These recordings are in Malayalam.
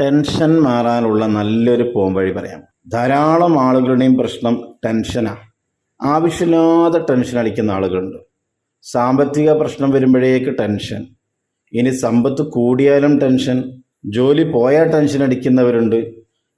ടെൻഷൻ മാറാനുള്ള നല്ലൊരു പോംവഴി പറയാം. ധാരാളം ആളുകളുടെയും പ്രശ്നം ടെൻഷനാണ് ആവശ്യമില്ലാതെ ടെൻഷൻ അടിക്കുന്ന ആളുകളുണ്ട്. സാമ്പത്തിക പ്രശ്നം വരുമ്പോഴേക്ക് ടെൻഷൻ. ഇനി സമ്പത്ത് കൂടിയാലും ടെൻഷൻ. ജോലി പോയാൽ ടെൻഷൻ അടിക്കുന്നവരുണ്ട്.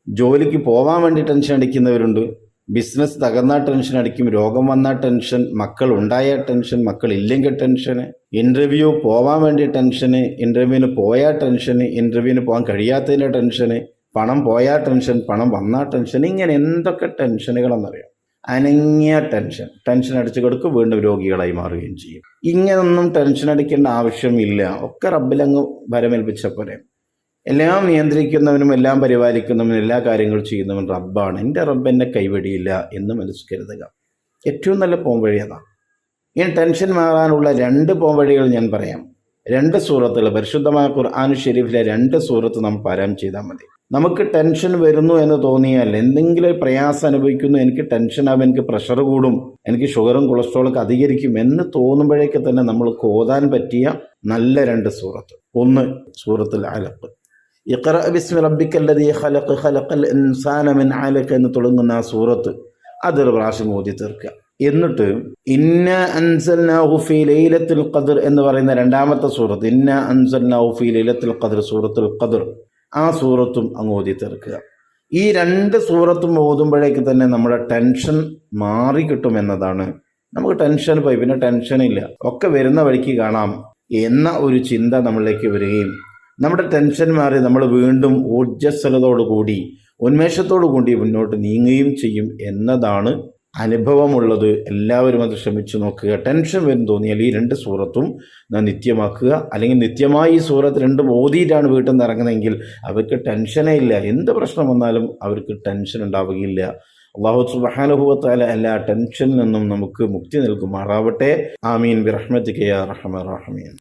ജോലിക്ക് പോകാൻ വേണ്ടി ടെൻഷൻ അടിക്കുന്നവരുണ്ട്. ബിസിനസ് തകർന്നാൽ ടെൻഷൻ അടിക്കും രോഗം വന്നാൽ ടെൻഷൻ മക്കൾ ഉണ്ടായ ടെൻഷൻ മക്കൾ ഇല്ലെങ്കിൽ ടെൻഷന് ഇന്റർവ്യൂ പോവാൻ വേണ്ടി ടെൻഷന് ഇന്റർവ്യൂവിന് പോയാൽ ടെൻഷന് ഇന്റർവ്യൂവിന് പോകാൻ കഴിയാത്തതിന്റെ ടെൻഷന് പണം പോയാൽ ടെൻഷൻ പണം വന്നാൽ ടെൻഷൻ ഇങ്ങനെ എന്തൊക്കെ ടെൻഷനുകളെന്നറിയാം അനങ്ങിയ ടെൻഷൻ ടെൻഷൻ അടിച്ചു കൊടുക്കും വീണ്ടും രോഗികളായി മാറുകയും ചെയ്യും. ഇങ്ങനൊന്നും ടെൻഷൻ അടിക്കേണ്ട ആവശ്യമില്ല. ഒക്കെ റബ്ബിലങ്ങ് വരമേൽപ്പിച്ച പോലെ. എല്ലാം നിയന്ത്രിക്കുന്നവനും എല്ലാം പരിപാലിക്കുന്നവനും എല്ലാ കാര്യങ്ങളും ചെയ്യുന്നവൻ റബ്ബാണ്. എന്റെ റബ്ബ് എന്നെ കൈവെടിയില്ല എന്ന് മനസ്സ് കരുതുക ഏറ്റവും നല്ല പോംവഴി അതാണ് ഇനി ടെൻഷൻ മാറാനുള്ള രണ്ട് പോംവഴികൾ ഞാൻ പറയാം. രണ്ട് സൂറത്തുകൾ പരിശുദ്ധമായ ഖുർആാനു ഷെരീഫിലെ രണ്ട് സൂറത്ത് നമ്മൾ പാരായണം ചെയ്താൽ മതി. നമുക്ക് ടെൻഷൻ വരുന്നു എന്ന് തോന്നിയാൽ എന്തെങ്കിലും പ്രയാസം അനുഭവിക്കുന്നു എനിക്ക് ടെൻഷൻ ആവും എനിക്ക് പ്രഷർ കൂടും എനിക്ക് ഷുഗറും കൊളസ്ട്രോളൊക്കെ അധികരിക്കും എന്ന് തോന്നുമ്പോഴേക്ക് തന്നെ നമ്മൾ കോതാൻ പറ്റിയ നല്ല രണ്ട് സൂറത്ത്. ഒന്ന് സൂറത്തിൽ അലപ്പ് ഇഖ്റ ബിസ്മി റബ്ബിക്കല്ലദീ ഖലഖ് ഖലഖൽ ഇൻസാന മിൻ എന്ന് തുടങ്ങുന്ന ആ സൂറത്ത് അതൊരു പ്രാവശ്യം ഓതി തീർക്കുക. എന്നിട്ട് ഇന്ന അൻസൽ ഫീ ലൈലത്തുൽ ഖദർ എന്ന് പറയുന്ന രണ്ടാമത്തെ സൂറത്ത് ഇന്ന അൻസൽ ഫീ ലൈലത്തുൽ ഖദർ സൂറത്തുൽ ഖദർ ആ സൂറത്തും അങ്ങ് ഓതി തീർക്കുക. ഈ രണ്ട് സൂറത്തും ഓതുമ്പോഴേക്ക് തന്നെ നമ്മുടെ ടെൻഷൻ മാറി കിട്ടും എന്നതാണ്. നമുക്ക് ടെൻഷൻ പോയി പിന്നെ ടെൻഷനില്ല. ഒക്കെ വരുന്ന വഴിക്ക് കാണാം എന്ന ഒരു ചിന്ത നമ്മളിലേക്ക് വരികയും നമ്മുടെ ടെൻഷൻ മാറി നമ്മൾ വീണ്ടും ഊർജസ്വലതയോടു കൂടി ഉന്മേഷത്തോടു കൂടി മുന്നോട്ട് നീങ്ങുകയും ചെയ്യും എന്നതാണ് അനുഭവമുള്ളത്. എല്ലാവരും അത് ശ്രമിച്ചു നോക്കുക. ടെൻഷൻ വരും തോന്നിയാൽ ഈ രണ്ട് സൂറത്തും നിത്യമാക്കുക. അല്ലെങ്കിൽ നിത്യമായി ഈ സൂറത്ത് രണ്ടും ഓതിയിട്ടാണ് വീട്ടിൽ നിന്ന് ഇറങ്ങുന്നതെങ്കിൽ അവർക്ക് ടെൻഷനേ ഇല്ല. എന്ത് പ്രശ്നം വന്നാലും അവർക്ക് ടെൻഷൻ ഉണ്ടാവുകയില്ല. അള്ളാഹു സുബാനുഭവത്താല എല്ലാ ടെൻഷനിൽ നിന്നും നമുക്ക് മുക്തി നൽകുമാറാവട്ടെ. ആമീൻ. ബിറഹ്മത്തിക്കയ റഹ്മ റഹമീൻ.